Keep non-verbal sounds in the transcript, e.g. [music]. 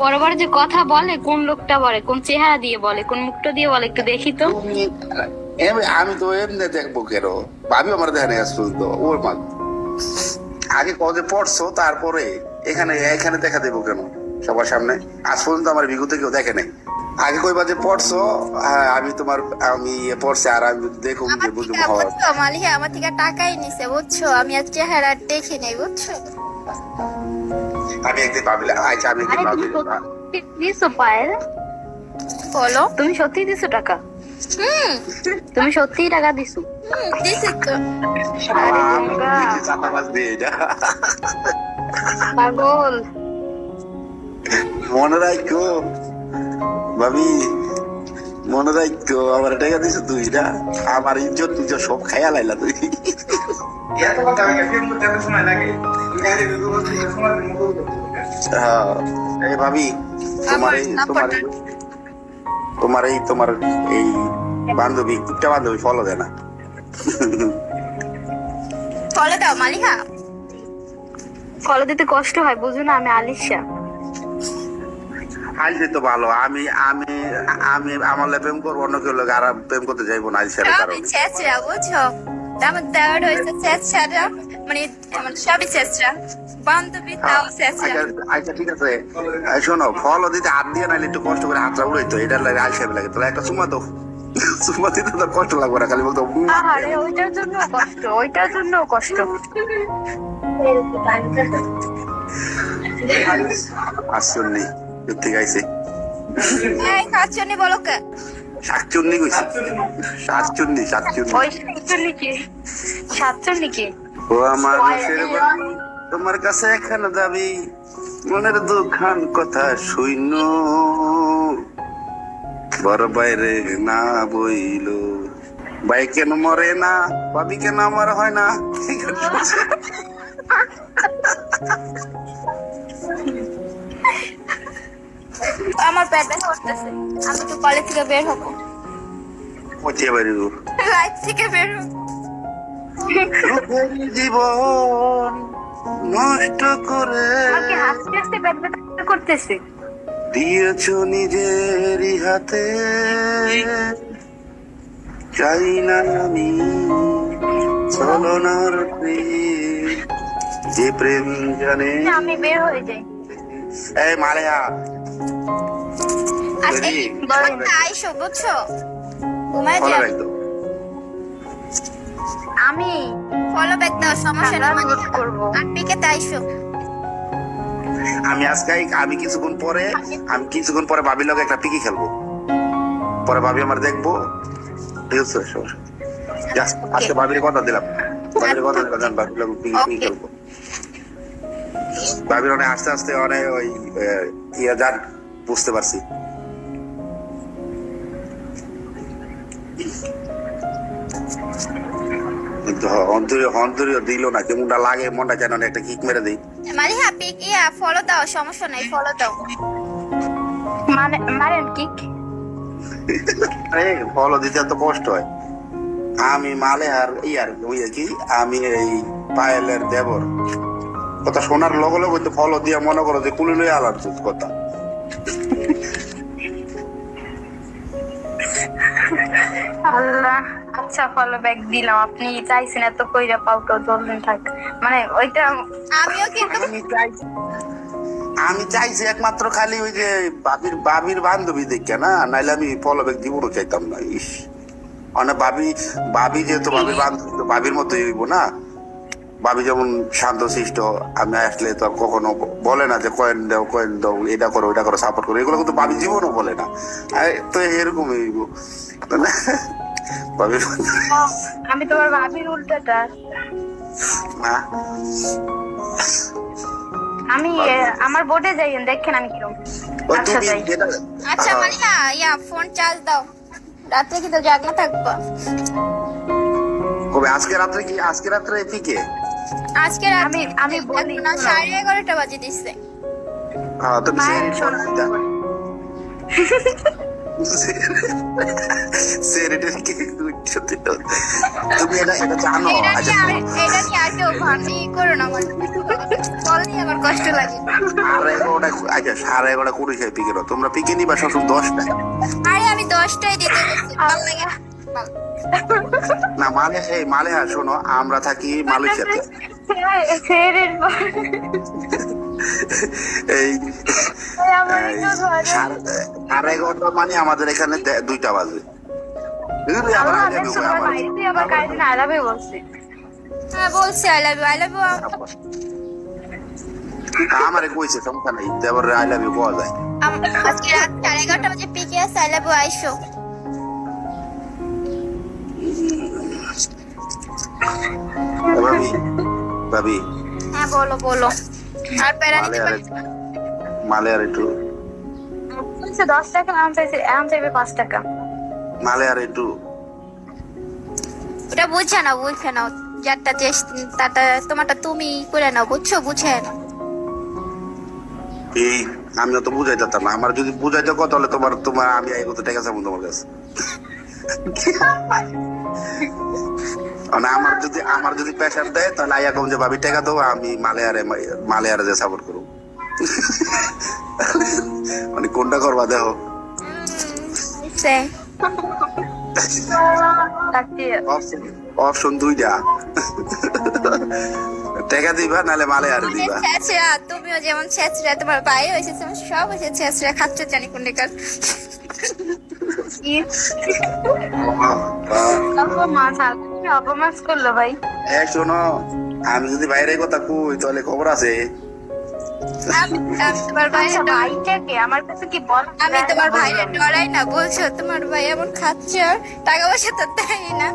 বড় বড় যে কথা বলে কোন লোকটা বলে কোন চেহারা দিয়ে বলে কোন মুখটা দিয়ে বলে একটু দেখি তো। আমি তো এমনি দেখব কেন? ভাবি আমার দেখে নেই তো ওর মা আগে কদে পড়ছো তারপরে এখানে এখানে দেখা দেবো কেন? সবার সামনে। আজ পর্যন্ত আমার বিগত কেউ দেখে নাই। আগে কই বাজে পড়ছো হ্যাঁ, আমি তোমার আমি ইয়ে পড়ছি আর আমি দেখুন যে আমার থেকে মালিহা? আমার থেকে টাকাই নিছে বুঝছ? আমি আর চেহারা দেখি নাই বুঝছ? আমি একদিন ভাবিলাম আচ্ছা আমি একদিন ভাবিলাম দিছো পায়েল বলো। তুমি সত্যি দিছো টাকা? হুম। তুমি সত্যি টাকা দিছো? তো। পাগল। মনে রাখো ভাবি মনে রাখো আমার টাকা দিছ তুই না আমার ইজ্জত ইজ্জত সব খাইয়া লাইলা তুই। এত কথা আমি ফিল্ম করতে এত সময় লাগে। তুমি আগে ভিডিও করতে সময় তুমি হ্যাঁ এই ভাবি তোমার এই তোমার এই- তোমার এই তোমার এই বান্ধবী কুট্টা বান্ধবী ফলো দেয় না। ফলে দাও মালিহা। ফলো দিতে কষ্ট হয় বুঝো না আমি আলিশা। আইসে তো ভালো আমি আমি আমি আমার প্রেম করব অন্য কেউ লোক আর প্রেম করতে যাইবো না আইসার কারণে। বুঝছ? আমার দেওয়ার হয়েছে চেঁচড়া মানে মানে সবই চেঁচড়া বান্ধবী তাও চেঁচড়া আচ্ছা আচ্ছা ঠিক আছে শোনো ফল দিতে হাত দিয়ে নাইলে একটু কষ্ট করে হাতটা উড়াইতো এটা লাগে আলসামি লাগে তাহলে একটা চুমা দাও চুমা দিতে তো কষ্ট লাগবে না খালি বলতো আরে ওইটার জন্য কষ্ট ওইটার জন্য কষ্ট আসছন্নি সত্যি গাইছে এই কাচ্চনি বলো কে শাকচুন্নি কইছি। শাকচুন্নি শাকচুন্নি ওই সাতচল্লিশ। কি সাতচল্লিশ? কি ও আমার তোমার কাছে এখানে দাবি। মনের দুখান কথা শূন্য। বড় বাইরে না বইল। ভাই কেন মরে না? ভাবি কেন আমার হয় না? আমার পেট ব্যথা করতেছে। আমি তো কলেজ থেকে বের হব। পচে বাড়ি লাইফ থেকে বের হব। জীবন নষ্ট করে আমাকে হাসতে হাসতে পেট ব্যথা করতেছে। দিয়েছ নিজেরই হাতে। চাই না আমি চলনার যে প্রেম জানে আমি বের হয়ে যাই। এই মালেয়া আচ্ছা এই বলেন। ফোনটা আইসো বুঝছ? ঘুমায় যাও। আমি ফলো ব্যাক দাও সমস্যা নেই মানে root আর পিকেতে আইসো। আমি আজকে আমি কিছুক্ষণ পরে আমি কিছুক্ষণ পরে ভাবির লগে একটা পিকি খেলব। পরে ভাবি আমার দেখব। ঠিক আছে আজকে ভাবির কথা দিলাম। ভাবির কথা দিলাম ভাবির লগে পিকি পিকি খেলব। ভাবির অনেক আস্তে আস্তে অনেক ওই ইয়ে যান বুঝতে পারছি। কিন্তু অন্তরীয় অন্তরীয় দিল না কেমনটা লাগে মনটা যেন একটা কিক মেরে দিই। মালিহা পিক ইয়া ফলো দাও সমস্যা নাই ফলো দাও। মানে মারেন কি এই ফলো দিতে এত কষ্ট হয়। আমি মালে আর ইয়ার বুঝে কি আমি এই পায়েলের দেবর। কথা শোনার লগে লগে তো ফলো দিয়ে মনে করো যে কুলি লই আলার কথা। আল্লাহ আচ্ছা ফলো ব্যাক দিলাম। আপনি চাইছেন এত কইরা পাও তো জলদিন থাক। মানে ওইটা আমিও কিন্তু আমি চাইছি একমাত্র খালি ওই যে বাবির বাবির বান্ধবী দেখে না নাইলে আমি ফলো ব্যাগ দিব চাইতাম না। ইস। মানে ভাবি ভাবি যেহেতু ভাবির বান্ধবী তো ভাবির মতোই হইব না। ভাবি যেমন শান্ত শিষ্ট আমি আসলে তো আর কখনো বলে না যে কয়েন দাও কয়েন দাও এটা করো এটা করো সাপোর্ট করো। এগুলো কিন্তু ভাবি জীবনও বলে না। তো এরকমই ভাবির আমি তোমার ভাবির উল্টাটা। না? আমি আমার বোর্ডে যাই দেখেন আমি কীরকম আচ্ছা আচ্ছা মালিহা ইয়া ফোন চার্জ দাও। রাত্রে কিন্তু জাগনা থাকবা? কবে? আজকে রাত্রে কি? আজকে রাত্রে পিকে আজকে আমি আমি বলি না সাড়ে এগারোটা বাজে দিচ্ছে হ্যাঁ তো। [laughs] তুমি এটা এটা জানো এটা আচ্ছা নিয়ে ভাবি করো না আমার। বললেই আমার কষ্ট লাগে। সাড়ে এগারোটা আচ্ছা সাড়ে এগারোটা কুড়ি খাই পিকে তোমরা পিকে নিবা সবসময় দশটায়। আরে আমি দশটায় দিতে ভালো লাগে। না। ভালো। না মালে মালে হ্যাঁ শোনো আমরা থাকি মালয়েশিয়াতে। এই আমার এই মানে আমাদের এখানে দুইটা বাজে। আমার হ্যাঁ আমারে কইছে সমস্যা নাই। আই লাভ ইউ পাওয়া যায়। আজকে রাত সাড়ে এগারোটা বাজে পিকে আছে আই লাভ ইউ আইসো। ভাবি হ্যাঁ বলো বলো। আর প্যারা নিতে পারছি মালে আর একটু। বলছে দশ টাকা আম চাইছে আম চাইবে পাঁচ টাকা। মালে আর একটু। ওটা বুঝে নাও বুঝে নাও। যারটা তারটা তোমারটা তুমি করে নাও বুঝছ? বুঝে এই আমি তো বুঝাইতে পারতাম না। আমার যদি বুঝাইতে কত তাহলে তোমার তোমার আমি এই কথা টাকা চাবো তোমার কাছে। [laughs] মানে আমার যদি আমার যদি প্রেশার দেয় তাহলে আইয়া কম যে ভাবি টাকা দেবো আমি মালেয়ারে মালেয়ারে যে সাপোর্ট করব মানে কোনটা করবা দেখো। সে। রাখছি অপশন দুইটা। টাকা দিবা নাহলে মালেয়ারে মানে দিবা। ছেঁচড়া তুমিও যেমন ছেঁচড়া তোমার ভাই হয়েছে তোমার সব হয়েছে ছেঁচড়া খাচ্ছ জানি কোন কার অপমাস করল ভাই? শোনো আমি যদি বাইরে কথা কই তাহলে খবর আছে। আমি তোমার ভাইয়ের আমার কাছে কি বল আমি তোমার ভাইয়ের ডরাই না বলছো তোমার ভাই এমন খাচ্ছে টাকা পয়সা তো দেয় না।